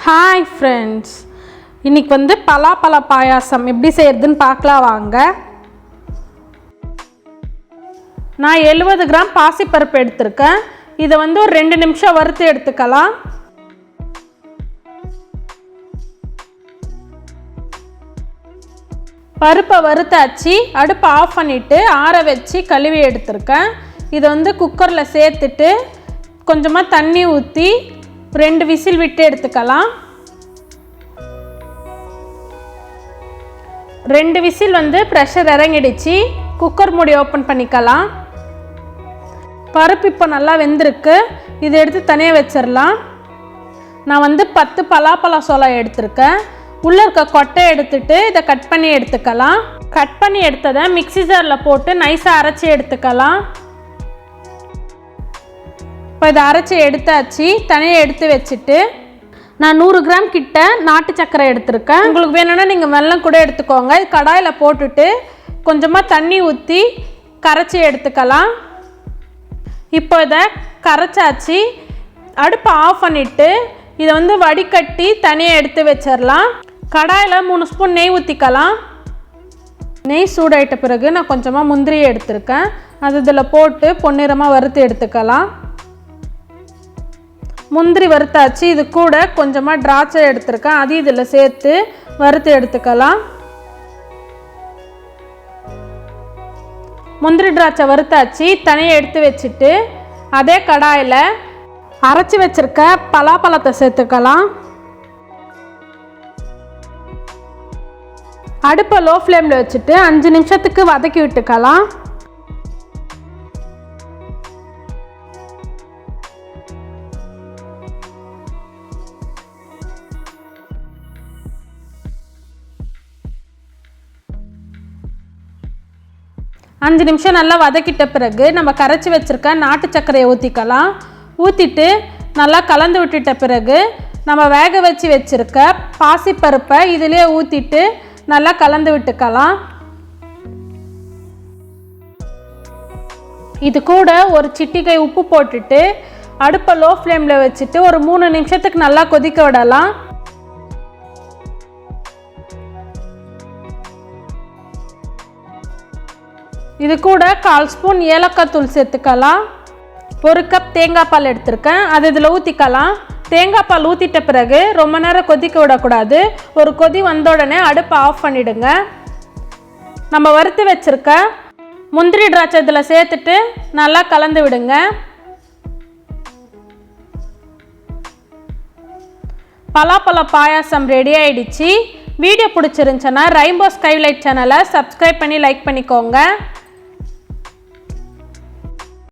Hi friends இன்னைக்கு வந்து பலாப்பழ பாயாசம் எப்படி செய்யறதுன்னு பார்க்கலாம் வாங்க. நான் எழுபது கிராம் பாசிப்பருப்பு எடுத்திருக்கேன். இதை வந்து ஒரு ரெண்டு நிமிஷம் வறுத்து எடுத்துக்கலாம். பருப்பை வறுத்தாச்சு. அடுப்பை ஆஃப் பண்ணிவிட்டு ஆற வச்சு கழுவி எடுத்திருக்கேன். இதை வந்து குக்கரில் சேர்த்துட்டு கொஞ்சமாக தண்ணி ஊற்றி ரெண்டு விசில் விட்டு எடுத்துக்கலாம். ரெண்டு விசில் வந்து ப்ரெஷர் இறங்கிடுச்சு. குக்கர் மூடி ஓப்பன் பண்ணிக்கலாம். பருப்பு இப்போ நல்லா வெந்திருக்கு. இதை எடுத்து தனியாக வச்சிடலாம் நான் வந்து பத்து பலாப்பழ சோளம் எடுத்திருக்கேன். உள்ளே இருக்க கொட்டை எடுத்துட்டு இதை கட் பண்ணி எடுத்துக்கலாம். கட் பண்ணி எடுத்ததை மிக்சி ஜாரில் போட்டு நைஸாக அரைச்சி எடுத்துக்கலாம். இப்போ இதை அரைச்சி எடுத்தாச்சு தனியாக எடுத்து வச்சுட்டு நான் நூறு கிராம் கிட்ட நாட்டு சர்க்கரை எடுத்திருக்கேன். உங்களுக்கு வேணும்னா நீங்கள் வெள்ளம் கூட எடுத்துக்கோங்க. இது கடாயில் போட்டுட்டு கொஞ்சமாக தண்ணி ஊற்றி கரைச்சி எடுத்துக்கலாம். இப்போ இதை கரைச்சாச்சு. அடுப்பை ஆஃப் பண்ணிவிட்டு இதை வந்து வடிகட்டி தனியாக எடுத்து வச்சிடலாம். கடாயில் மூணு ஸ்பூன் நெய் ஊற்றிக்கலாம் நெய் சூடாயிட்ட பிறகு நான் கொஞ்சமாக முந்திரியை எடுத்திருக்கேன். அது இதில் போட்டு பொன்னிறமாக வறுத்து எடுத்துக்கலாம். முந்திரி வறுத்தாச்சு. இது கூட கொஞ்சமாக திராட்சை எடுத்திருக்கேன். அதையும் இதில் சேர்த்து வறுத்து எடுத்துக்கலாம். முந்திரி திராட்சை வறுத்தாச்சு. தனியாக எடுத்து வச்சுட்டு அதே கடாயில் அரைச்சி வச்சுருக்க பலாப்பழத்தை சேர்த்துக்கலாம். அடுப்பை லோ ஃப்ளேமில் வச்சுட்டு அஞ்சு நிமிஷத்துக்கு வதக்கி விட்டுக்கலாம். அஞ்சு நிமிஷம் நல்லா வதக்கிட்ட பிறகு நம்ம கரைச்சி வச்சுருக்க நாட்டு சர்க்கரையை ஊற்றிக்கலாம் ஊற்றிட்டு நல்லா கலந்து விட்டுட்ட பிறகு நம்ம வேக வச்சு வச்சுருக்க பாசிப்பருப்பை இதிலே ஊற்றிட்டு நல்லா கலந்து விட்டுக்கலாம். இது கூட ஒரு சிட்டிகை உப்பு போட்டுட்டு அடுப்பை லோ ஃப்ளேமில் வச்சுட்டு ஒரு மூணு நிமிஷத்துக்கு நல்லா கொதிக்க விடலாம். இது கூட கால் ஸ்பூன் ஏலக்காய் தூள் சேர்த்துக்கலாம். ஒரு கப் தேங்காய் பால் எடுத்திருக்கேன். அது இதில் ஊற்றிக்கலாம் தேங்காய் பால் ஊற்றிட்ட பிறகு ரொம்ப நேரம் கொதிக்க விடக்கூடாது. ஒரு கொதி வந்த உடனே அடுப்பை ஆஃப் பண்ணிவிடுங்க நம்ம வறுத்து வச்சுருக்க முந்திரி திராட்சை இதில் சேர்த்துட்டு நல்லா கலந்து விடுங்க. பலாப்பழ பாயாசம் ரெடி ஆயிடுச்சு. வீடியோ பிடிச்சிருந்துச்சுன்னா ரெயின்போ ஸ்கைலைட் சேனலை சப்ஸ்கிரைப் பண்ணி லைக் பண்ணிக்கோங்க.